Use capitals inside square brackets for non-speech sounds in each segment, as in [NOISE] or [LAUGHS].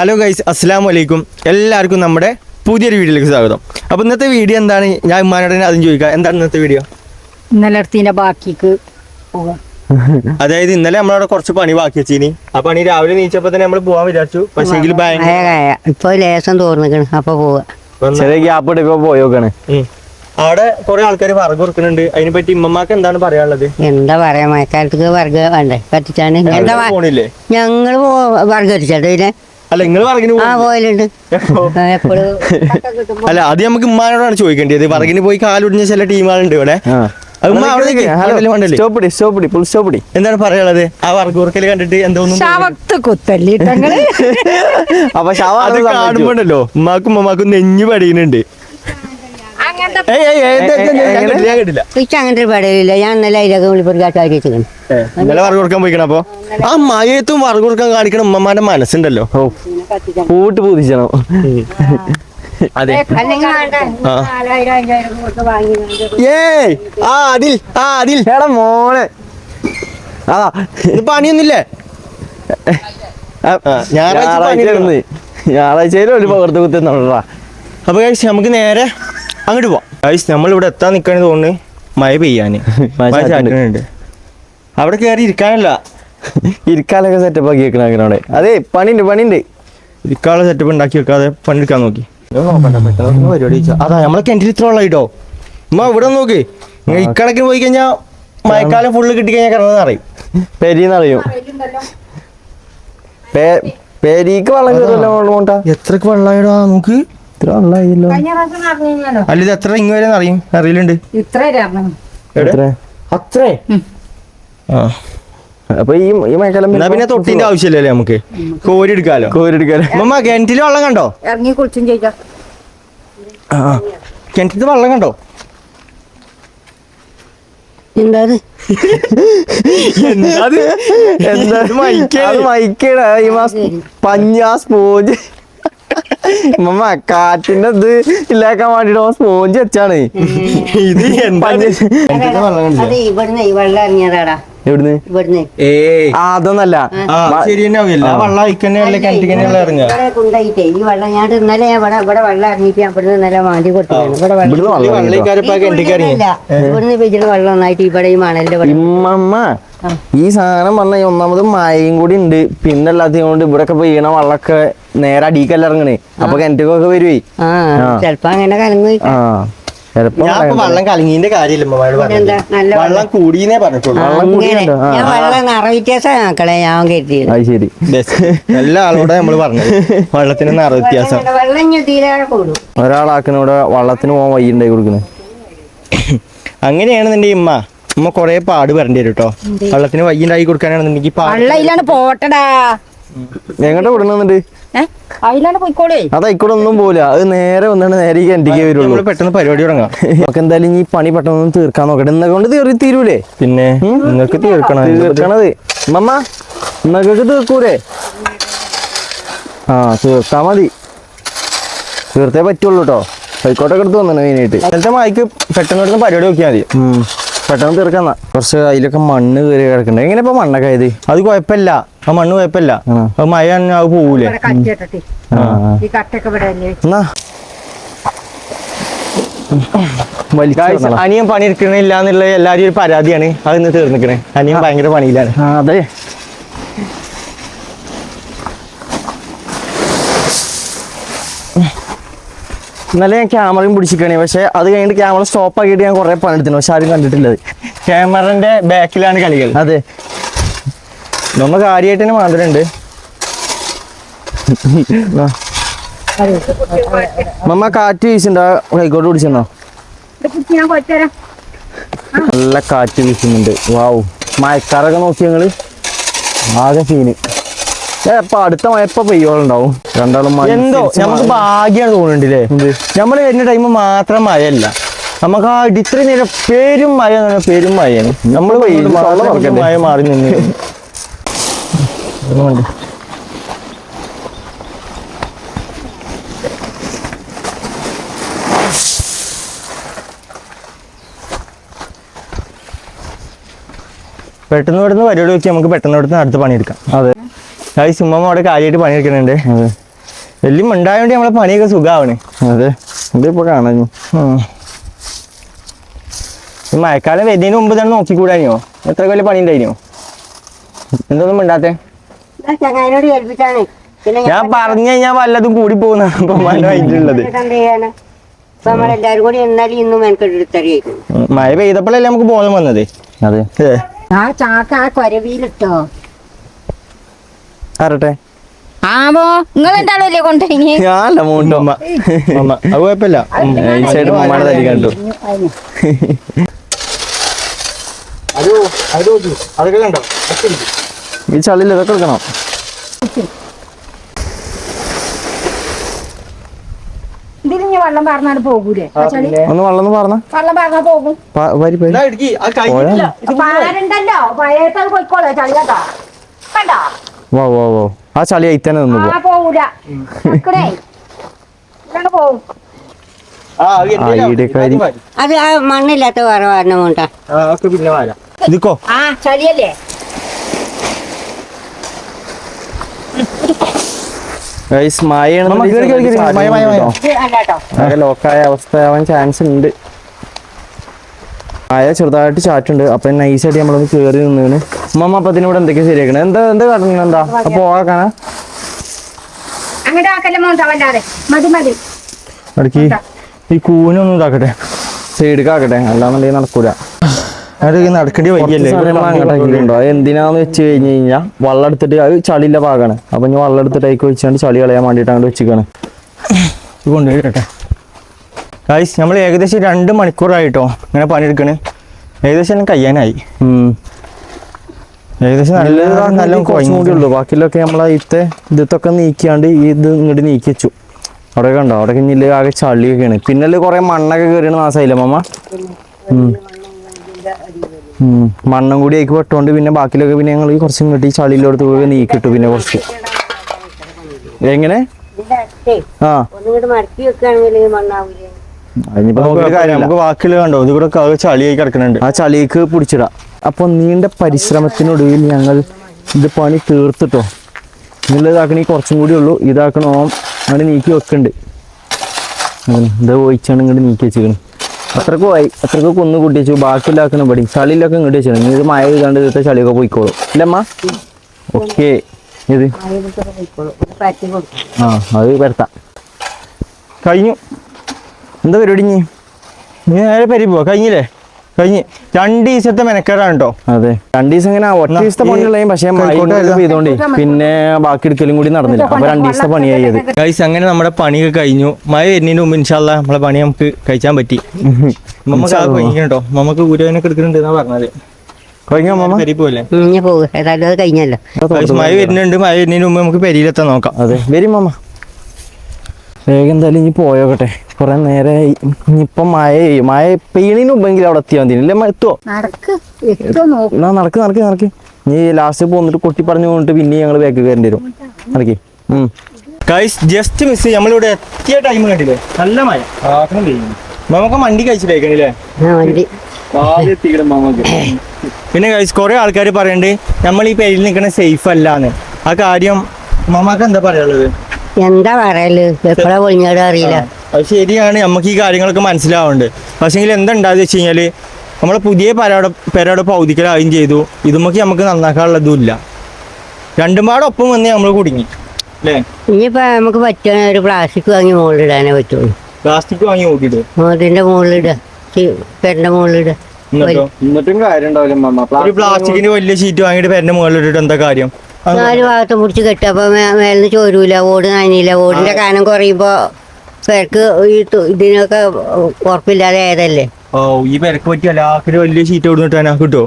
Hello guys അസ്സാം വലൈക്കും എല്ലാവർക്കും നമ്മുടെ പുതിയൊരു വീഡിയോയിലേക്ക് സ്വാഗതം. അപ്പോൾ ഇന്നത്തെ വീഡിയോ എന്താണ്? ഞാൻ ഉമ്മാനോട് അതും ചോദിക്കാം. എന്താണ് ഇന്നത്തെ വീഡിയോ? ഇന്നലെ ബാക്കിക്ക് പോകാം. അതായത് ഇന്നലെ നമ്മളവിടെ കുറച്ച് പണി ബാക്കി വെച്ചിനി. ആ പണി രാവിലെ നീച്ചപ്പോ തന്നെ നമ്മൾ പോവാൻ വിചാരിച്ചു. പക്ഷേ ഇപ്പൊ ലേശം തോർന്നിക്കണ്. അപ്പൊ പോവാ. ചെറിയ ഗ്യാപ്പ് പോയോക്കാണ് അവിടെ കുറെ ആൾക്കാർ വറക് കൊടുക്കുന്നുണ്ട്. അതിനെ പറ്റി ഇമ്മമാക്ക് എന്താണ് പറയാനുള്ളത്? എന്താ പറയാ? മഴക്കാലത്തേക്ക് വർഗ വേണ്ടേ? പറ്റിച്ചാണ് എന്താ ഞങ്ങൾ വർഗ കത്തിച്ചാട്ടോ ഇതിനെ അല്ല നിങ്ങൾ? എപ്പോഴും അല്ല അത് നമുക്ക് ഉമ്മാനോടാണ് ചോദിക്കേണ്ടത് വറകിന് പോയി കാലുടിഞ്ഞ ചില ടീമുകളുണ്ട് ഇവിടെ. എന്താണ് പറയാനുള്ളത്? ആ വറക് കൊടുക്കൽ കണ്ടിട്ട് എന്തോന്നും ശവത്ത് കുത്തല്ലിട്ടങ്ങൾ അപ്പൊ ശവ അത് കാണുമ്പോണ്ടല്ലോ ഉമ്മാക്കും ഉമ്മാക്കും നെഞ്ഞു പടിയുന്നുണ്ട് അങ്ങനത്തെ ഇത് ഞാൻ കേട്ടില്ല, ഞാൻ കേട്ടില്ല. ഇച്ച അങ്ങനത്തെ ഒരു പടയില്ല ഞാൻ ഇന്നലെ അതിലൊക്കെ വെച്ചിരിക്കണം ഇന്നലെ വറു കൊടുക്കാൻ പോയിക്കണം അപ്പൊ? ആ മയത്തും വറു കൊടുക്കാൻ കാണിക്കണം ഉമ്മമാരുടെ മനസ്സുണ്ടല്ലോ. ഓ കൂട്ട് പൂതിച്ചണം. അതെ. ഏയ് ആ അതിൽ ആ അതിൽ. എടാ ഇത് പണിയൊന്നുമില്ലേ? ഞായറാഴ്ച. ഞായറാഴ്ചയിലും ഒരു പകർത്ത് കുത്തുന്നുണ്ടാ അപ്പൊ കഴിച്ച് നമുക്ക് നേരെ അങ്ങോട്ട് പോവാം. നമ്മൾ ഇവിടെ എത്താൻ നിൽക്കണത് തോന്നുന്നു. മഴ. [LAUGHS] ചാറ്റുന്നുണ്ട് അവിടെ കയറി ഇരിക്കാനല്ല. [LAUGHS] ഇരിക്കാനൊക്കെ സെറ്റപ്പ് ആക്കി വെക്കണം അങ്ങനെ അവിടെ. അതെ പണിണ്ട് പണിണ്ട് ഇരിക്കാനുള്ള സെറ്റപ്പ് ഉണ്ടാക്കി വെക്കാതെ പണിയെടുക്കാൻ നോക്കി. പരിപാടി. അതാ നമ്മളെ കിണറ്റിൽ ഇത്ര വെള്ളമായിട്ടോ ഉമ്മ ഇവിടെ നോക്ക്. ഇക്കണക്കിന് പോയി കഴിഞ്ഞാൽ മഴക്കാലം ഫുള്ള് കിട്ടി കഴിഞ്ഞാൽ കിടന്നത് അറിയും പെരീന്നറിയും പെരീക്ക് വെള്ളം കയറുമല്ലോ കൊണ്ടാ എത്രക്ക് വെള്ളമായിടാ നോക്ക് ഇത്ര അല്ല ഇത് എത്ര ഇങ്ങ് വരെ അറിയും അത്രേ? അപ്പൊ ഈ ഈ മഴക്കാലം പിന്നെ തൊട്ടിന്റെ ആവശ്യമില്ലല്ലേ നമുക്ക്? കോരി എടുക്കാലോ കോരി എടുക്കാലോ കിണറ്റിൽ വെള്ളം കണ്ടോ? ഇറങ്ങി കുളിച്ചും കിണറ്റിൽ വെള്ളം കണ്ടോ? എന്താ? മൈക്കേ മൈക്കാണ്. ഈ മാസം പഞ്ഞാ സ്പോഞ്ച്. മമ്മ കാറ്റിന്റെ ഇത് ഇല്ലാക്കാൻ വേണ്ടിട്ട് സ്പോഞ്ച് വെച്ചാണ്. ഇത് ഇവിടുന്ന് വെള്ളം ഇറങ്ങിയതാടാ. എവിടുന്ന്? അതൊന്നല്ല. കൊണ്ടുപോയിട്ടേ ഈ വെള്ളം ഞാൻ ഇന്നലെ ഇവിടെ ഇവിടെ വെള്ളം ഇറങ്ങിയിട്ട് ഇവിടുന്ന് ഇന്നലെ ഇവിടെ വെള്ളം ഇവിടുന്ന് ഇവിടെയും വെള്ളം ഇവിടെ ഈ മണലിന്റെ ഈ സാധനം പറഞ്ഞ ഒന്നാമത് മഴയും കൂടി ഉണ്ട്. പിന്നെ എല്ലാத்தைയും കൊണ്ട് ഇവിടെ ഒക്കെ പെയ്യണ വള്ളൊക്കെ നേരെ അടിക്കല്ല ഇറങ്ങണേ. അപ്പൊ കിണറ്റൊക്കെ വരുവേ. ചെലപ്പോ അങ്ങനെ കലങ്ങി വെള്ളം കലങ്ങിന്റെ കാര്യമില്ല പറഞ്ഞത്. നല്ല വെള്ളം. കൂടിയെന്നേ പറഞ്ഞിട്ടുള്ളൂ. വെള്ളം? ഞാൻ കരുതിയത്. അത് ശരി. എല്ലാ ആളോടെ നമ്മൾ പറഞ്ഞു വെള്ളത്തിന് നിറ വ്യത്യാസം. ഒരാളാക്കുന്ന ഇവിടെ വള്ളത്തിന് പോകാൻ ഉണ്ടായി അങ്ങനെയാണ് അങ്ങനെയാണെന്നുണ്ടെങ്കിൽ ഉമ്മ. ഉമ്മ കൊറേ പാട് വരേണ്ടി വരും കേട്ടോ വെള്ളത്തിന് വയ്യണ്ടായി ഉണ്ടാക്കി കൊടുക്കാനാണെന്നുണ്ടെങ്കിൽ പാട് വെള്ളം ഇതിലാണ് പോട്ടടാ. എങ്ങോട്ടാ വിടണമെന്നുണ്ട് അതായിക്കോടൊന്നും പോല അത് ഒന്നും നേരെ വന്നാണ് നേരെ എന്റെ വരുള്ളൂ. പെട്ടെന്ന് പരിപാടി തുടങ്ങാം. നമുക്ക് എന്തായാലും ഈ പണി പെട്ടെന്ന് തീർക്കാൻ നോക്കട്ടെ. എന്നെ കൊണ്ട് തീർത്തി തീരൂലേ? പിന്നെ നിങ്ങൾക്ക് തീർക്കണം. തീർക്കണത്. മമ്മ നിങ്ങൾക്ക് തീർക്കൂലേ? ആ തീർത്താ മതി. തീർത്തേ പറ്റുള്ളൂ കേട്ടോ കൈക്കോട്ടൊക്കെ എടുത്ത് വന്നു മെയിനായിട്ട്. എന്നിട്ട് മായിക്ക് പെട്ടെന്ന് പെട്ടെന്ന് പരിപാടി നോക്കിയാൽ മതി. പെട്ടെന്ന് തീർക്കാന്നാ. കുറച്ച് അതിലൊക്കെ മണ്ണ് കയറി കിടക്കണ്ടേ. എങ്ങനെ ഇപ്പൊ മണ്ണൊക്കെ ആയത്? അത് കുഴപ്പമില്ല. ആ മണ്ണ് കുഴപ്പമില്ല. ആ. അത് മഴ അത് പോവൂലേ? എന്നാ. അനിയൻ പണി എടുക്കണില്ല എന്നുള്ള എല്ലാരും ഒരു പരാതിയാണ്. അത് ഇന്ന് തീർന്നിക്കണേ. അനിയൻ ഭയങ്കര പണിയിലാണ്. അതെ. ഇന്നലെ ഞാൻ ക്യാമറയും പിടിച്ചിക്കണേ പക്ഷെ അത് കഴിഞ്ഞിട്ട് ക്യാമറ സ്റ്റോപ്പ് ആക്കിയിട്ട് ഞാൻ കുറെ പണിയെടുത്തു പക്ഷെ ആരും കണ്ടിട്ടില്ലത് ക്യാമറന്റെ ബാക്കിലാണ് കളികൾ. അതെ. നമ്മ കാര്യമായിട്ട് തന്നെ മാതിരണ്ട് ആ. മമ്മ കാറ്റ് വീശുണ്ടോ കൈക്കോട്ട് പിടിച്ചെന്നോ? കൊച്ചരാം നല്ല കാറ്റ് വീശുന്നുണ്ട്. വാവ്. മഴക്കാറൊക്കെ നോക്കി ഞങ്ങൾ. ആകെ സീന് ഇപ്പൊ അടുത്ത മഴ എപ്പോ പെയ്യോളുണ്ടാവും. രണ്ടാളും മഴ എന്തോ നമുക്ക്. ഭാഗ്യാണ് തോന്നുന്നുണ്ടല്ലേ? നമ്മൾ വരുന്ന ടൈം മാത്രം മഴയല്ല. നമുക്ക് ആ ഇത്ര നേരം പേരും മഴ പേരും മഴയാണ്. നമ്മൾ? മഴ മാറി നിന്ന് പെട്ടെന്ന് പെട്ടെന്ന് പരിപാടി വെച്ച് നമുക്ക് പെട്ടെന്ന് പെട്ടെന്ന് അടുത്ത പണിയെടുക്കാം. അതെ. അത് ചുമ്മാ അവിടെ കാര്യമായിട്ട് പണിയെടുക്കുന്നുണ്ട്. വലിയ ഉണ്ടായോണ്ട് നമ്മളെ പണിയൊക്കെ സുഖാവണ്. അതെ. ഇതിപ്പോ കാണാൻ മഴക്കാലം വരുന്നതിന് മുമ്പ് തന്നെ നോക്കിക്കൂടാനോ എത്ര വലിയ പണി ഉണ്ടായിനോ എന്തൊന്നും മിണ്ടാത്തെ? ഞാൻ പറഞ്ഞു കഴിഞ്ഞാൽ വല്ലതും കൂടി പോകുന്ന. മഴ പെയ്തപ്പോഴല്ലേ നമുക്ക് ബോധം വന്നത്? അതെ. ആ ചാക്ക ആ കൊരവിയിലിട്ടോ? ആരട്ടെ? ആവോ നിങ്ങൾ എന്താണല്ലേ കൊണ്ടുപോയി ഞാനല്ല മൂണ്ടോ അമ്മ അമ്മ അത് കുഴപ്പമില്ല. ഈ സൈഡ് മമ്മയുടെ തല്ലി കണ്ടു. ഈ ചളിയിൽ ഇതൊക്കെ എടുക്കണം. ഇതിന് വെള്ളം പറഞ്ഞാൽ പോകൂലേ? ഒന്ന് വെള്ളം ഒന്ന് വെള്ളം പോകും. പഴയത്തത് പോയിക്കോളെ കണ്ടോ? വാ വാ വാ. ആ ചളി ആയി തന്നെ നിന്ന് പോവും. അത് ആ മണ്ണില്ലാത്ത വേറെ കൊണ്ടാ പിന്നെ വരാം. ഇതിക്കോ? ആ ചളിയല്ലേ? ഗൈസ് മായാണ് മമ്മ, കേറി, കേറി, കേറി. മഴ, മഴ, മഴ. ഇത് അല്ല കേട്ടോ ആകെ ലോക്കായ അവസ്ഥയാവാൻ ചാൻസ് ഉണ്ട് മഴ ചെറുതായിട്ട് ചാറ്റുണ്ട്. അപ്പൊ നൈസായിട്ട് നമ്മളൊന്ന് കേറി നിന്നാണ്. ഉമ്മ അപ്പൊ അതിനൂടെ എന്തൊക്കെ ശരിയാക്കണേ? എന്താ എന്താ കാരണം എന്താ? അപ്പൊ ഓക്കാനാ അടുക്കി. ഈ കൂനൊന്നും ഇതാക്കട്ടെ. സൈഡ് ആക്കട്ടെ. അല്ലാന്നുണ്ടെങ്കിൽ നടക്കൂല. നടക്കേണ്ടി വയ്യല്ലേ അത് എന്തിനാന്ന് വെച്ച് കഴിഞ്ഞ് കഴിഞ്ഞാൽ വള്ളം എടുത്തിട്ട് അത് ചളിയിലെ ഭാഗമാണ് അപ്പൊ ഇനി വള്ളം എടുത്തിട്ട് അതിക്ക് വെച്ചാണ്ട് ചളി കളയാൻ വേണ്ടിയിട്ട് അങ്ങോട്ട് വെച്ചിക്കാണ് കൊണ്ടുപോയി കൊണ്ടുപോയിട്ടെ ഗൈസ് നമ്മൾ ഏകദേശം രണ്ട് മണിക്കൂറായിട്ടോ ഇങ്ങനെ പണിയെടുക്കണ്. ഏകദേശം എല്ലാം കയ്യാനായി. ഏകദേശം നല്ല നല്ല നല്ല കുറച്ചും കൂടി ഉള്ളൂ. ബാക്കിയുള്ളൊക്കെ നമ്മൾ ഇത്തെ ഇതൊക്കെ നീക്കിയാണ്ട് ഈ ഇത് ഇങ്ങോട്ട് നീക്കി വെച്ചു. അവിടെ കണ്ടോ? അവിടെ കഴിഞ്ഞില്ല ആകെ ചളിയൊക്കെയാണ്. പിന്നെ കുറെ മണ്ണൊക്കെ കയറിയാണ് മാസമായില്ല മാമ. മണ്ണും കൂടി ആയിക്ക് പെട്ടോണ്ട് പിന്നെ ബാക്കിയിലൊക്കെ പിന്നെ ഞങ്ങൾ കുറച്ച് ഇങ്ങോട്ട് ഈ ചളിയിലോടത്ത് പോയി നീക്കിട്ടു പിന്നെ കുറച്ച്. എങ്ങനെ? ആ. നമുക്ക് ബാക്കിയുള്ള കണ്ടോ? ഇത് കൂടെ ചളിയായി കിടക്കുന്നുണ്ട്. ആ ചളിയേക്ക് പിടിച്ചിടാം. അപ്പൊ നീണ്ട പരിശ്രമത്തിനൊടുവിൽ ഞങ്ങൾ ഇത് പണി തീർത്തിട്ടോ. ഇതിൽ ഇതാക്കണി കുറച്ചും കൂടി ഉള്ളൂ. ഇതാക്കണോ അങ്ങനെ നീക്കി വെക്കുന്നുണ്ട് ഇത് ഒഴിച്ചാണ് ഇങ്ങോട്ട് നീക്കി വെച്ചിരിക്കണം. അത്രയ്ക്ക് പോയി അത്രയ്ക്ക് കൊന്നു കൂട്ടി വെച്ചു. ബാക്കിയില്ലാക്കണം പടി ചളിയിലൊക്കെ ഇങ്ങോട്ട് വെച്ചിരുന്നു നീ ഇത് മഴ ചെയ്താണ്ട് ഇതിലത്തെ ചളിയൊക്കെ പോയിക്കോളും. ഇല്ലമ്മ ഓക്കെ. ഇത്? ആ അത് വരത്താം. കഴിഞ്ഞു. എന്താ പരിപാടി ഇനി? നീ നേരെ പരി പോവാ. കഴിഞ്ഞില്ലേ? കഴിഞ്ഞ് രണ്ട് ദിവസത്തെ മെനക്കേടാണ് കേട്ടോ അതെ. രണ്ട് ദിവസം ഇങ്ങനെ ഒറ്റ ദിവസത്തെ ഈ പക്ഷേ എഴുതാം. പിന്നെ ബാക്കി എടുക്കലും കൂടി നടന്നില്ല. അപ്പൊ രണ്ട് ദിവസത്തെ പണിയായത് ഗൈസ് അങ്ങനെ നമ്മുടെ പണിയൊക്കെ കഴിഞ്ഞു. മഴ വരുന്നതിന് മുമ്പ് ഇൻഷാല്ല നമ്മളെ പണി നമുക്ക് കഴിക്കാൻ പറ്റി. നമുക്ക് അത് കഴിഞ്ഞിട്ടോ കേട്ടോ നമുക്ക് ഗുരുവനൊക്കെ എടുക്കുന്നുണ്ട് എന്നാ പറഞ്ഞത്. കഴിഞ്ഞോ മഴ വരുന്നുണ്ട്. മഴ വരുന്നതിന് മുമ്പ് നമുക്ക് പെരിയിലെത്താൻ നോക്കാം. അതെ. വരും മാമ വേഗം എന്തായാലും ഇനി പോയോക്കട്ടെ. കുറെ നേരെ ഇനിയിപ്പം മഴ ചെയ്യും മഴ പെയ്യണിന് മുമ്പെങ്കിലും അവിടെ എത്തിയാൽ മതി. അല്ലേ എത്തുവോ? എന്നാ നടക്ക് നടക്ക് നടക്ക്. നീ ലാസ്റ്റ് പോന്നിട്ട് കൊട്ടി പറഞ്ഞു പോയിട്ട് പിന്നെ ഞങ്ങൾ ബാക്ക് കയറേണ്ടി വരും. നടക്കി. ഉം. ഗൈസ് ജസ്റ്റ് മിസ് നമ്മളിവിടെ എത്തിയ ടൈം കണ്ടില്ലേ? നല്ല മഴ. ആക്കണം പെയ്യുന്നു നമുക്ക് വണ്ടി കഴിച്ചിട്ടേക്കണില്ലേ പിന്നെ ഗൈസ് കുറെ ആൾക്കാർ പറയണ്ട് നമ്മൾ ഈ പേരിൽ നിൽക്കണ സേഫ് അല്ലാന്ന്. ആ കാര്യം മമ്മക്ക് എന്താ പറയാനുള്ളത്? എന്താ പറയൽ? എപ്പോഴാ പൊളിഞ്ഞാടും അറിയില്ല. അത് ശരിയാണ്. നമുക്ക് ഈ കാര്യങ്ങളൊക്കെ മനസ്സിലാവുന്നുണ്ട് പക്ഷേങ്കിൽ എന്താ ഉണ്ടാകുക വെച്ച് കഴിഞ്ഞാൽ നമ്മളെ പുതിയ പരയുടെ പെരയുടെ പൗതിക്കലായും ചെയ്തു. ഇതുമൊക്കെ നമുക്ക് നന്നാക്കാനുള്ളതും ഇല്ല. രണ്ടും പാടെ ഒപ്പം വന്ന് നമ്മൾ കുടുങ്ങി. അല്ലേ? ഇനിയിപ്പോ നമുക്ക് പറ്റുന്ന ഒരു പ്ലാസ്റ്റിക് വാങ്ങി മുകളിലിടാനേ പറ്റുള്ളൂ. പ്ലാസ്റ്റിക് വാങ്ങി നോക്കിയിട്ട് അതിന്റെ മുകളിലിടുക പെരന്റെ മുകളിലിടുക എന്നിട്ടോ? കാര്യം ഉണ്ടാവില്ല പ്ലാസ്റ്റിക്കിന്റെ വലിയ ഷീറ്റ് വാങ്ങിയിട്ട് പെരന്റെ മുകളിൽ ഇട്ടിട്ട് എന്താ കാര്യം? നാല് ഭാഗത്തും പിടിച്ച് കെട്ടും അപ്പൊ മേലിന് മേലിന്ന് ചോരൂല ഓട് നനയില്ല. ഓടിന്റെ കാനം കുറയുമ്പോ പേർക്ക് ഈ ഇതിനൊക്കെ ഉറപ്പില്ലാതെ ആയതല്ലേ ഓ ഈ പെരക്ക് പറ്റിയ ലാക്കിന് വലിയ ഷീറ്റ് എവിടെ നിട്ടാനാ കിട്ടുമോ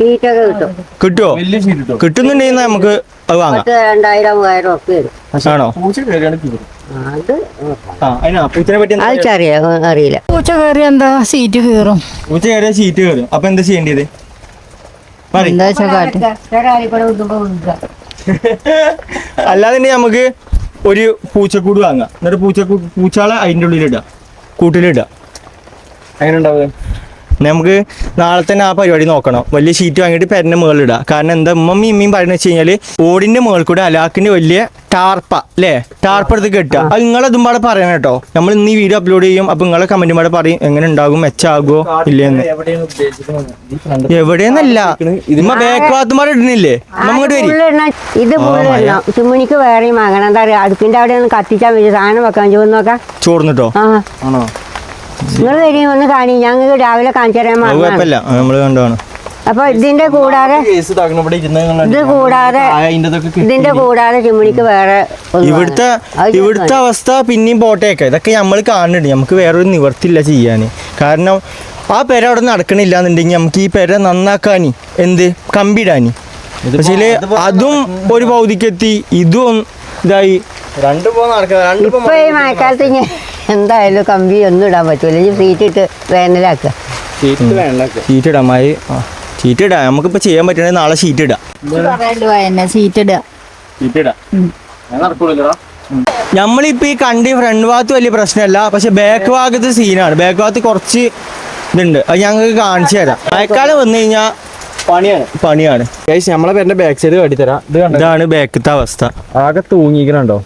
കിട്ടും? കിട്ടുമോ വലിയ ഷീറ്റ് കിട്ടുന്നുണ്ടെങ്കിൽ നമുക്ക് അത് വാങ്ങാം. രണ്ടായിരം മൂവായിരം ഉറപ്പ് വരും. ആണോ? അറിയില്ല. പൂച്ച കയറി എന്താ? സീറ്റ് കീറും. പൂച്ച കയറിയ സീറ്റ് കയറും അപ്പൊ എന്താ ചെയ്യേണ്ടത്. എന്താ വെച്ചാ കാട്ടി? [LAUGHS] അല്ലാതെ നമുക്ക് ഒരു പൂച്ചക്കൂട് വാങ്ങാം. എന്നിട്ട് പൂച്ച പൂച്ചാളെ അതിന്റെ ഉള്ളിലിടാം കൂട്ടിലിടാം അങ്ങനെ ഉണ്ടാവുക? നമുക്ക് നാളെ തന്നെ ആ പരിപാടി നോക്കണം. വലിയ ഷീറ്റ് വാങ്ങിയിട്ട് പെരന്റെ മുകളിലിടുക കാരണം എന്താ ഉമ്മമ്മയും ഇമ്മയും പറയുന്നത് വെച്ച് കഴിഞ്ഞാൽ ഓടിന്റെ മുകളിൽ കൂടെ അലാക്കിന്റെ വലിയ ടാർപ്പ അല്ലേ ടാർപ്പ എടുത്ത് കെട്ടുക. അത് നിങ്ങളതും പാടെ പറയണം കേട്ടോ. നമ്മൾ ഇന്ന് ഈ വീഡിയോ അപ്ലോഡ് ചെയ്യും അപ്പൊ നിങ്ങളെ കമന്റും പാടെ പറയും എങ്ങനെ ഉണ്ടാകും മെച്ചാകുമോ ഇല്ലെന്ന്. എവിടെയെന്നല്ല. ഇമ്മ ബാക്ക് ഭാഗത്തും പാടെ ഇടുന്നില്ലേ? നമ്മങ്ങോട്ട് വരി. ഇത് ചുമണിക്ക് വേറെയും വാങ്ങണം എന്താ പറയാ അടുപ്പിന്റെ അവിടെ ഒന്ന് കത്തിച്ചാൽ മതി. സാധനം വെക്കാൻ ചോദിച്ചു നോക്കാം. ചോർന്നിട്ടോ? നിങ്ങൾ വരും ഒന്ന് കാണി. ഞങ്ങൾക്ക് രാവിലെ കാണിച്ചു തരാൻ കുഴപ്പമില്ല. നമ്മൾ കണ്ടാണ് അപ്പൊ ഇതിന്റെ കൂടാതെ ഇത് കൂടാതെ ഇതിന്റെ കൂടാതെ ചുമണിക്ക് വേറെ ഇവിടുത്തെ ഇവിടുത്തെ അവസ്ഥ പിന്നെയും പോട്ടേക്ക ഇതൊക്കെ നമ്മൾ കാണുന്നുണ്ട്. നമുക്ക് വേറൊരു നിവർത്തില്ല ചെയ്യാൻ കാരണം ആ പെര അവിടെ നടക്കണില്ല എന്നുണ്ടെങ്കിൽ നമുക്ക് ഈ പെര നന്നാക്കാനി എന്ത്? കമ്പിടാനി. പക്ഷേ അതും ഒരു പൗതിക്കെത്തി. ഇതും ഇതായി. രണ്ടു പോ നടക്കുക ഇപ്പൊ ഈ മഴക്കാലത്ത് ഇനി എന്തായാലും കമ്പി ഒന്നും ഇടാൻ പറ്റൂല. സീറ്റ് ഇട്ട് വേനലാക്കുക. സീറ്റ് ഇടാൻ മായി ഷീറ്റ് ഇടാം. നമുക്കിപ്പോ ചെയ്യാൻ പറ്റണേ നാളെ ഷീറ്റ് ഇടാം. നമ്മളിപ്പോ ഈ കണ്ടി ഫ്രണ്ട് ഭാഗത്ത് വലിയ പ്രശ്നമല്ല പക്ഷെ ബാക്ക് ഭാഗത്ത് സീനാണ് ബാക്ക് ഭാഗത്ത് കുറച്ച് ഇതുണ്ട്. അത് ഞങ്ങൾക്ക് കാണിച്ചു തരാം. മഴക്കാലം വന്നു കഴിഞ്ഞാൽ പണിയാണ്. പണിയാണ്. നമ്മളെ പേരുടെ ബാക്ക് സൈഡ് കാട്ടിത്തരാം തരാം. ഇതാണ് ബാക്കത്തെ അവസ്ഥ. ആകെ തൂങ്ങിക്കണുണ്ടോ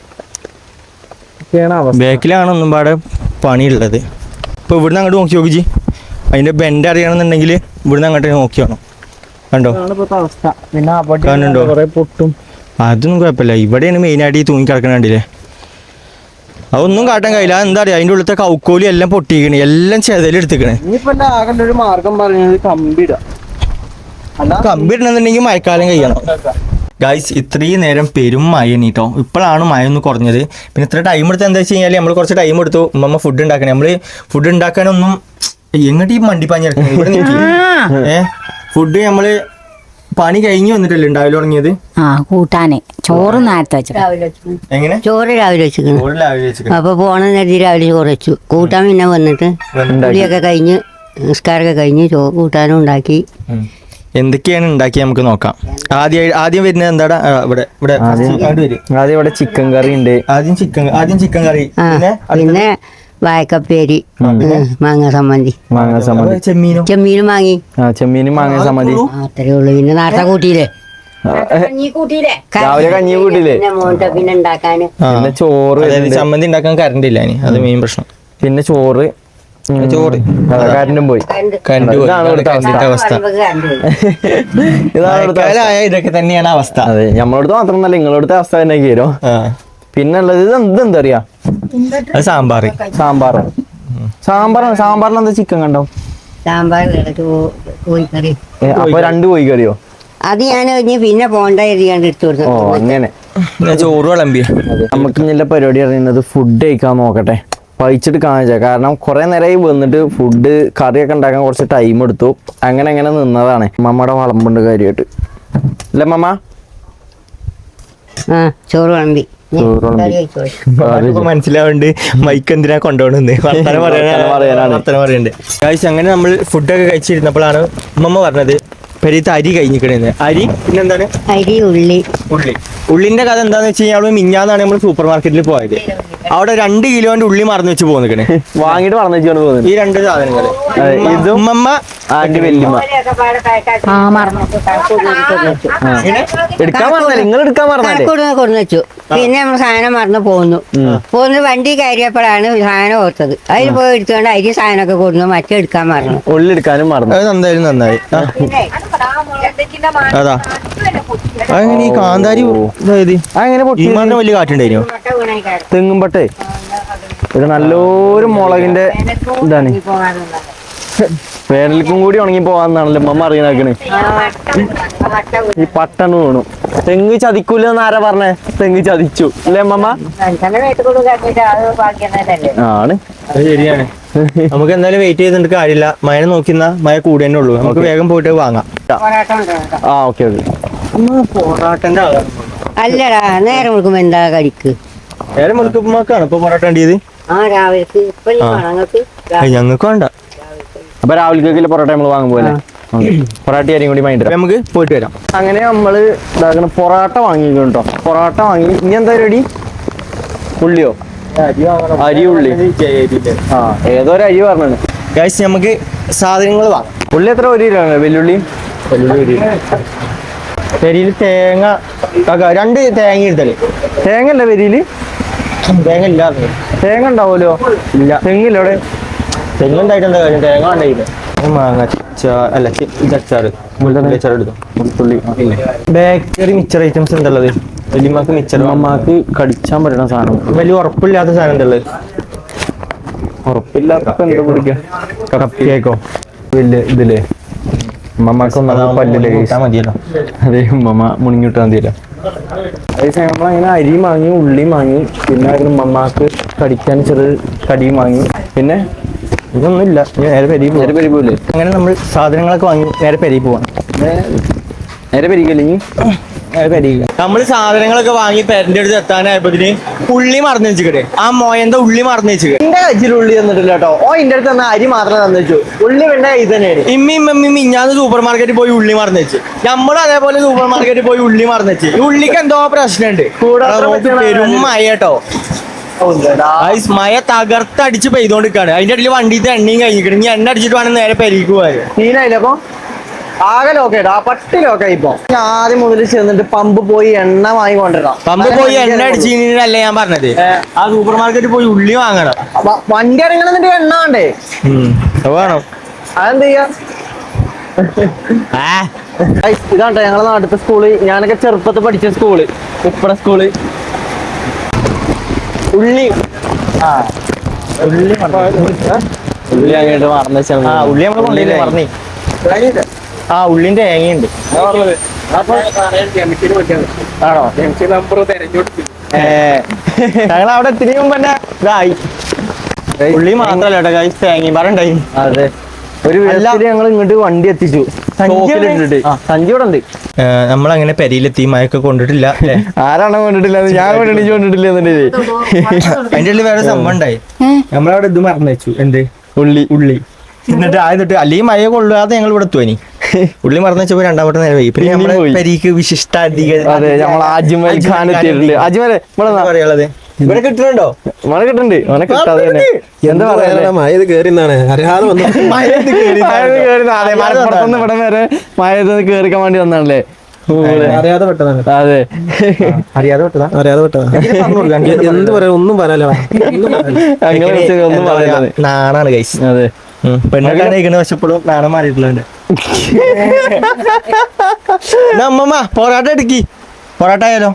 അവസ്ഥ. ബാക്കിലാണ് ഒന്നും പാടെ പണിയുള്ളത്. ഇപ്പൊ ഇവിടുന്ന് അങ്ങോട്ട് നോക്കി നോക്കിജി അതിന്റെ ബെൻഡ് അറിയണമെന്നുണ്ടെങ്കിൽ ഇവിടുന്ന് അങ്ങോട്ട് നോക്കി വേണം കണ്ടോ? അവസ്ഥ. പിന്നെ കാണുന്നുണ്ടോ? പൊട്ടും. അതൊന്നും കുഴപ്പമില്ല. ഇവിടെയാണ് മെയിനായിട്ട് ഈ തൂങ്ങി കിടക്കണ കണ്ടില്ലേ? അതൊന്നും കാട്ടാൻ കഴിയില്ല. എന്താ പറയാ അതിന്റെ ഉള്ളിലത്തെ കൗക്കോലി എല്ലാം പൊട്ടിക്കണേ എല്ലാം ചെതലെടുത്തിക്കണേ ഇനിയിപ്പോ എന്റെ ആകെ ഒരു മാർഗം പറയുന്നത് കമ്പിടാ കമ്പി ഇടണമെന്നുണ്ടെങ്കിൽ മഴക്കാലം കഴിയണം. ഗൈസ് ഇത്രയും നേരം പെരും മഴ നീട്ടോ ഇപ്പോഴാണ് മഴ ഒന്ന് കുറഞ്ഞത്. പിന്നെ ഇത്ര ടൈം എടുത്ത് എന്താ വെച്ച് കഴിഞ്ഞാൽ നമ്മൾ കുറച്ച് ടൈം എടുത്തു. ഉമ്മ ഫുഡ് ഉണ്ടാക്കണേ. നമ്മൾ ഫുഡ് ഉണ്ടാക്കാനൊന്നും എങ്ങോട്ട് ഈ മണ്ടിപ്പാഞ്ഞിറക്കണേ? ഇവിടെ [LAUGHS] നിൽക്കി ഏ? ഫുഡ് നമ്മൾ പണി കഴിഞ്ഞു വന്നിട്ടല്ലേ ഉണ്ടാവില്ല തുടങ്ങിയത്? ആ കൂട്ടാന്. ചോറ് നേരത്തെ വെച്ചു. എങ്ങനെ? ചോറ് രാവിലെ വെച്ചു ചോറ് രാവിലെ വെച്ചിട്ട് അപ്പൊ പോണ നേരത്തെ രാവിലെ ചോറ് വെച്ചു. കൂട്ടാൻ പിന്നെ വന്നിട്ട് കുളിയൊക്കെ കഴിഞ്ഞ് നിസ്കാരമൊക്കെ കഴിഞ്ഞ് ചോ കൂട്ടാനും ഉണ്ടാക്കി. എന്തൊക്കെയാണ് ഉണ്ടാക്കി നമുക്ക് നോക്കാം. ആദ്യം ആദ്യം വരുന്നത് എന്താടാ? ആ, ഇവിടെ ഇവിടെ ആദ്യം ഇവിടെ ചിക്കൻ കറി ഉണ്ട്. ആദ്യം ചിക്കൻ ആദ്യം ചിക്കൻ കറി പിന്നെ പിന്നെ വായക്കപ്പേരി മാങ്ങ സമ്മന്തി മാങ്ങ സമ്മതി ചെമ്മീനും? ചെമ്മീനും വാങ്ങി. ആ ചെമ്മീനും മാങ്ങ സമ്മതി ആ, അത്രേ ഉള്ളൂ. പിന്നെ നേരത്തെ കൂട്ടിയില്ലേ? രാവിലെ കഞ്ഞി കൂട്ടിയില്ലേ? പിന്നെ ഉണ്ടാക്കാന്. ചോറ്. ചമ്മന്തി ഉണ്ടാക്കാൻ കറണ്ട് ഇല്ല അത് മെയിൻ പ്രശ്നം. പിന്നെ ചോറ്. ചോറ്. കരണ്ടും പോയി. കറണ്ട്. പോയി. ഇതാണ് ഇവിടുത്തെ അവസ്ഥ. ഇതാണ് ഇതൊക്കെ തന്നെയാണ് അവസ്ഥ. അതെ നമ്മളടുത്ത് മാത്രമല്ല നിങ്ങളടുത്ത അവസ്ഥ തന്നെ കയറോ ആ. പിന്നെ ഉള്ളത് ഇത് എന്ത് അറിയാ അത് സാമ്പാർ സാമ്പാർ സാമ്പാറാണ്. സാമ്പാറിന് എന്താ ചിക്കൻ കണ്ടോ? സാമ്പാർ കോഴിക്കറി. അപ്പൊ രണ്ട് കോഴി കറിയോ അത് ഞാൻ പിന്നെ പോണ്ട എടുത്തു ഓ കൊടുത്തു അങ്ങനെ. ഞാൻ ചോറ് വിളമ്പി നമുക്ക് ഇന്നലെ പരിപാടി അറിയുന്നത് ഫുഡ് കഴിക്കാൻ നോക്കട്ടെ. പഴിച്ചിട്ട് കാണിച്ച കാരണം കുറെ നേരമായി വന്നിട്ട് ഫുഡ് കറിയൊക്കെ ഉണ്ടാക്കാൻ കുറച്ച് ടൈം എടുത്തു. അങ്ങനെ അങ്ങനെ നിന്നതാണ്. മമ്മയുടെ വളമ്പുണ്ട് കാര്യമായിട്ട്. അല്ലേ മമ്മ ആ ചോറ് വിളമ്പി. മനസ്സിലാവുണ്ട് മൈക്ക് എന്തിനാ കൊണ്ടുപോകണെന്ന് [LAUGHS] വർത്തമാനം പറയാനാണ്. വർത്തമാനം പറയണ്ട്. ഗായ്സ് അങ്ങനെ നമ്മൾ ഫുഡൊക്കെ കഴിച്ചിരുന്നപ്പോഴാണ് ഉമ്മമ്മ പറഞ്ഞത് പെരീത്ത് അരി കഴിഞ്ഞിക്കണേന്ന് അരി പിന്നെന്താണ്? അരി ഉള്ളി. ഉള്ളി. ഉള്ളിന്റെ കഥ എന്താന്ന് വെച്ച് കഴിഞ്ഞാൽ മിഞ്ഞാന്നാണ് നമ്മൾ സൂപ്പർ മാർക്കറ്റിൽ പോയത്. അവിടെ രണ്ട് കിലോന്റെ ഉള്ളി മറന്നു വെച്ച് പോന്നിക്കണേ. വാങ്ങിട്ട് മറന്നു വെച്ചാണ് പോകുന്നത് ഈ രണ്ട് സാധനങ്ങൾ. ഇതും ഉമ്മമ്മ ആന്റി വല്യമ്മ. ആ മറന്നു. എടുക്കാൻ പറഞ്ഞല്ലേ നിങ്ങൾ എടുക്കാൻ പറഞ്ഞല്ലേ കൊടുന്ന് കൊടുന്ന് പിന്നെ നമ്മൾ സാധനം മറന്നു പോന്നു. പോന്ന് വണ്ടി കയറിയപ്പോഴാണ് സാധനം ഓർത്തത്. അതിൽ പോയി എടുത്തുകൊണ്ട് അരി സാധനമൊക്കെ കൊടുന്നു മറ്റേ എടുക്കാൻ മറന്നു. ഉള്ളി എടുക്കാനും മറന്നു. അത് നന്നായി നന്നായി. അതാ. അങ്ങനെ ഈ കാന്താരി ഇതായത്? അങ്ങനെ പൊട്ടി ഈ വലിയ കാറ്റുണ്ടായിരുന്നു തെങ്ങുമ്പട്ടെ ഇത് നല്ലൊരു മുളകിന്റെ ഇതാണ്. വേനൽക്കും കൂടി ഉണങ്ങി പോവാന്നാണല്ലോ മമ്മ അറിയണാക്കണ് ഈ പട്ടണ് വീണു. തെങ്ങ് ചതിക്കൂല എന്ന് ആരാ പറഞ്ഞേ? തെങ്ങ് ചതിച്ചു. അല്ലേ മമ്മ ആണ്. അത് ശരിയാണ്. നമുക്ക് എന്തായാലും വെയിറ്റ് ചെയ്തിട്ട് കാര്യമില്ല. മഴ നോക്കിന്ന മഴ കൂടിയേ തന്നെ ഉള്ളൂ. നമുക്ക് വേഗം പോയിട്ട് വാങ്ങാം. ആ. Okay okay. പൊറാട്ടന്റെ അല്ലടാ നേരം കൊടുക്കുമ്പോ എന്താ കടിക്ക്? നേരം മുറുക്കുമ്പോക്കാണ് ഇപ്പൊ പൊറാട്ട വേണ്ടിയത്? ഞങ്ങൾക്ക് വേണ്ട. അപ്പൊ രാവിലെ പൊറോട്ട നമ്മൾ വാങ്ങും പോലെ പൊറാട്ട കാര്യം കൂടി മൈൻഡ് നമുക്ക് പോയിട്ട് വരാം. അങ്ങനെ നമ്മൾ ഇതാക്കണം പൊറാട്ട വാങ്ങിക്കോ പൊറാട്ട വാങ്ങി. ഇനി എന്താ പരിപാടി? ഉള്ളിയോ? അരി ഉള്ളി. ആ ഏതോ ഒരു അരി പറഞ്ഞാണ് ഗൈസ് നമുക്ക് സാധനങ്ങൾ വാങ്ങാം. ഉള്ളി എത്ര ഒരു കിലോ വെല്ലുള്ളി? പെരിയിൽ തേങ്ങ രണ്ട് തേങ്ങ എടുത്തൽ. തേങ്ങ അല്ലേ പെരിയിൽ? തേങ്ങ ഇല്ലാതെ. തേങ്ങ ഉണ്ടാവുമല്ലോ? ഇല്ല. തെങ്ങില്ല അവിടെ? തെങ്ങുണ്ടായിട്ട് എന്താ കാര്യം? തേങ്ങ ഉണ്ടായില്ല മാങ്ങ അല്ല ചി- ഇത് അച്ചാറ് വെളുത്തുള്ളി അച്ചാർ എടുത്തു? ബേക്കറി മിച്ചർ ഐറ്റംസ് എന്തുള്ളത് വലിയമ്മക്ക് മിച്ചർ അമ്മമാക്ക് കടിച്ചാൻ പറ്റുന്ന സാധനം. വലിയ ഉറപ്പില്ലാത്ത സാധനം എന്തുള്ളത് ഉറപ്പില്ലാത്ത എന്താ കുടിക്കുക കപ്പ് കേക്കോ വലിയ ഇതില്ലേ അമ്മമാക്ക് ഒന്നാമത് പല്ലില്ലേ guys. മതിയല്ലോ. അതെ ഉമ്മ മുണിങ്ങിട്ട് മതിയല്ലോ. അതേസമയം നമ്മളങ്ങനെ അരി വാങ്ങി ഉള്ളി വാങ്ങി പിന്നെ അതിന് ഉമ്മമാക്ക് കടിക്കാൻ ചെറിയ കടിയും വാങ്ങി. പിന്നെ ഇതൊന്നുമില്ല. നേരെ പെരി നേരെ പെരിപോലെ അങ്ങനെ നമ്മൾ സാധനങ്ങളൊക്കെ വാങ്ങി നേരെ പെരി പോവാം. നേരെ പെരിക്കല്ലെങ്കിൽ നേരെ പെരി നമ്മൾ സാധനങ്ങളൊക്കെ വാങ്ങി പെരന്റെ അടുത്ത് എത്താനായപ്പോ ഉള്ളി മറന്നു വെച്ചിട്ട് ആ മോയന്റെ ഉള്ളി മറന്നു വെച്ചിട്ട് എന്റെ കച്ചിൽ ഉള്ളി തന്നിട്ടില്ല കേട്ടോ. ഓ എന്റെ അടുത്ത് തന്ന അരി മാത്രം തന്നു വെച്ചു. ഉള്ളി വേണ്ട ഇത് തന്നെയാണ്. ഇമ്മി ഇമ്മി മിഞ്ഞാന്ന് സൂപ്പർ മാർക്കറ്റിൽ പോയി ഉള്ളി മറന്നു വെച്ചു. നമ്മളും അതേപോലെ സൂപ്പർ മാർക്കറ്റിൽ പോയി ഉള്ളി മറന്നു വെച്ചു. ഉള്ളിക്ക് എന്തോ പ്രശ്നമുണ്ട്. കൂടാതെ പെരും മഴ കേട്ടോ. മഴ തകർത്തടിച്ച് പെയ്തോണ്ടിരിക്കാണ്. അതിന്റെ ഇടയിൽ വണ്ടിത്തെ എണ്ണയും കഴിഞ്ഞിട്ട് ഇനി എണ്ണ അടിച്ചിട്ട് വേണം നേരെ പെരിക്ക് പോയത് സീനായില്ല അപ്പൊ? ആകെ ലോക്കേട്ടോ ആ പട്ടി ലോക്കായി ഇപ്പൊ ഞാൻ ആദ്യം മുതൽ ചെന്നിട്ട് പമ്പ് പോയി എണ്ണ വാങ്ങി കൊണ്ടിടാം പമ്പ് പോയി എണ്ണ അടിച്ചല്ല ഞാൻ പറഞ്ഞത്. ആ സൂപ്പർ മാർക്കറ്റിൽ പോയി ഉള്ളി വാങ്ങണം. വണ്ടി ഇറങ്ങണമെന്നിട്ട് എണ്ണ വേണ്ടേ? അത് വേണം. അതെന്ത് ചെയ്യാ? ഇതാട്ടോ ഞങ്ങളെ നാട്ടിലത്തെ സ്കൂൾ. ഞാനൊക്കെ ചെറുപ്പത്തിൽ പഠിച്ച സ്കൂൾ. ഉപ്പട സ്കൂൾ. ഉള്ളി. ആ. ഉള്ളി ഉള്ളി അങ്ങോട്ട് മറന്നു ആ ഉള്ളി നമ്മൾ കൊണ്ടില്ലേ മറന്നേ. ആ ഉള്ളിന്റെ തേങ്ങയുണ്ട്. ആണോ? ഞങ്ങൾ അവിടെ എത്തിരി മുമ്പ് തന്നെ ഇതായി. ഉള്ളി മാത്രല്ല കേട്ടോ കായ് തേങ്ങയും പറണ്ടായി അതെ. ഒരു. ഞങ്ങൾ ഇങ്ങോട്ട് വണ്ടി എത്തിച്ചു. സഞ്ചി സ്റ്റോക്കിലിട്ടിട്ട് ആ. സഞ്ചി ഇവിടെ ഉണ്ട് നമ്മൾ അങ്ങനെ പെരിയിലെത്തി മഴയൊക്കെ കൊണ്ടിട്ടില്ല ആരാണോ കൊണ്ടിട്ടില്ല? ഞാൻ കൊണ്ടിട്ട് കൊണ്ടിട്ടില്ല അതിന്റെ ഉള്ളിൽ വേറെ സംഭവം ഉണ്ടായി. നമ്മളവിടെ ഇത് മറന്നു വെച്ചു. എന്ത്? ഉള്ളി. ഉള്ളി. എന്നിട്ട് ആദ്യം തൊട്ട് അല്ലെങ്കിൽ മഴ കൊള്ളാതെ ഞങ്ങൾ ഇവിടെ എത്തുവാനി ഉള്ളി മറന്നു വെച്ചപ്പോ രണ്ടാമത്തെ നേരം പോയി. പിന്നെ നമ്മളെ പോയി. വിശിഷ്ട അധിക അജ്മൽ ഖാൻ എത്തിയിട്ടുണ്ട് അജ്മൽ പറയാനുള്ളത്? ഇവിടെ കിട്ടുന്നുണ്ടോ? മഴ കിട്ടുന്നുണ്ട് കിട്ടാതെ എന്താ പറയാ? മഴ കയറി എന്നാണ് അറിയാതെ വന്നു. മഴയത്ത് കേറി അതെ മലപ്പുറത്തുനിന്ന് ഇവിടെ വരെ മഴയത്ത് കേറിക്കാൻ വേണ്ടി വന്നാണല്ലേ? അറിയാതെ പെട്ടതാണ്. അതെ. അറിയാതെ അറിയാതെ. എന്ത് പറയാ ഒന്നും പറയാലോ ഒന്നും പറയാ, നാണാണ് കൈസ് അതെ. പെണ്ണൊക്കെ വശപ്പോഴും നാണം മാറിയിട്ടുള്ളത് [LAUGHS] അമ്മമ്മ പോരാട്ടം എടുക്കി. പൊറാട്ട ആയാലോ?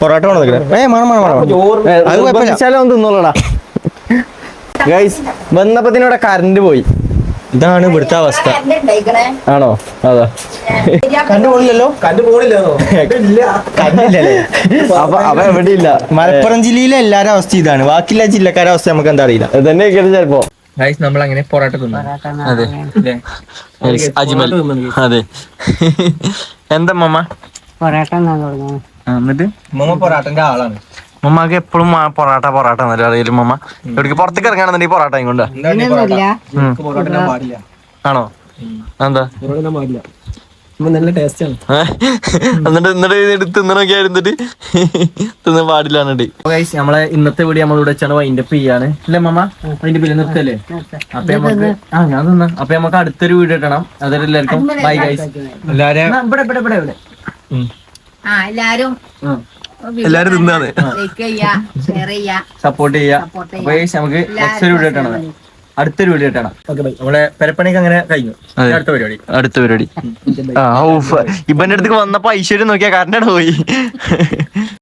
പൊറോട്ട വേണം ഏ മണം മണം മണം അത് തിന്നോളടാ. ഗൈസ് വന്നപ്പത്തിനൂടെ കറണ്ട് പോയി. ഇതാണ് ഇവിടുത്തെ അവസ്ഥ. ആണോ? അതാ. കണ്ടു പോണില്ലല്ലോ കണ്ടു പോണില്ലോ കണ്ടില്ലല്ലേ അപ്പൊ അവ എവിടെ ഇല്ല മലപ്പുറം ജില്ലയിലെ എല്ലാരും അവസ്ഥ ഇതാണ്. ബാക്കിയുള്ള ജില്ലക്കാരെ അവസ്ഥ നമുക്ക് എന്താ അറിയില്ല. തന്നെ ചിലപ്പോ. ഗൈസ് നമ്മൾ അങ്ങനെ പൊറോട്ട തിന്നു. അതെ. അജ്മൽ. അതെ. എന്താ മമ്മ പൊറാട്ട എന്നിട്ട്? മമ്മ പൊറാട്ടന്റെ ആളാണ്. മമ്മക്ക് എപ്പോഴും പൊറാട്ട പൊറാട്ട എന്നല്ലേ അറിയില്ല മമ്മ എവിടേക്ക് പുറത്തേക്ക് ഇറങ്ങാണെന്നുണ്ടെങ്കിൽ പൊറാട്ട കൊണ്ട് ആണോ? എന്താ നല്ല ടേസ്റ്റ് ആണ്. എന്നിട്ട് എന്നിട്ട് ഇത് തിന്നണൊക്കെ ഇരുന്നിട്ട് തിന്നാൻ പാടില്ല നമ്മളെ ഇന്നത്തെ വീട് നമ്മളിവിടെ വെച്ചാണ് വൈൻഡപ്പ് ചെയ്യാണ്. അല്ലേ മമ്മ അതിന്റെ പിന്നെ നിർത്തല്ലേ അപ്പൊ നമുക്ക് ആ ഞാൻ തിന്ന. അപ്പൊ നമുക്ക് അടുത്തൊരു വീട് ഇടണം. അതൊരു എല്ലാവർക്കും ബൈ ഗൈസ് എല്ലാരും ഇവിടെ ഇവിടെ ഇവിടെ ഇവിടെ. ആ എല്ലാരും എല്ലാരും തിന്നാണ്. ലൈക്ക് ചെയ്യാ ഷെയർ ചെയ്യാ സപ്പോർട്ട് ചെയ്യാ. നമുക്ക് നെക്സ്റ്റ് ഒരു വീഡിയോ ഇട്ടണം അടുത്തൊരു വീഡിയോ ആയിട്ടാണ്. നമ്മളെ പെരപ്പണിക്ക് അങ്ങനെ കഴിഞ്ഞു. അടുത്ത പരിപാടി. അടുത്ത പരിപാടി. ഇവന്റെ അടുത്തേക്ക് വന്നപ്പോ ഐശ്വര്യം നോക്കിയാ കറണ്ടാണ് പോയി.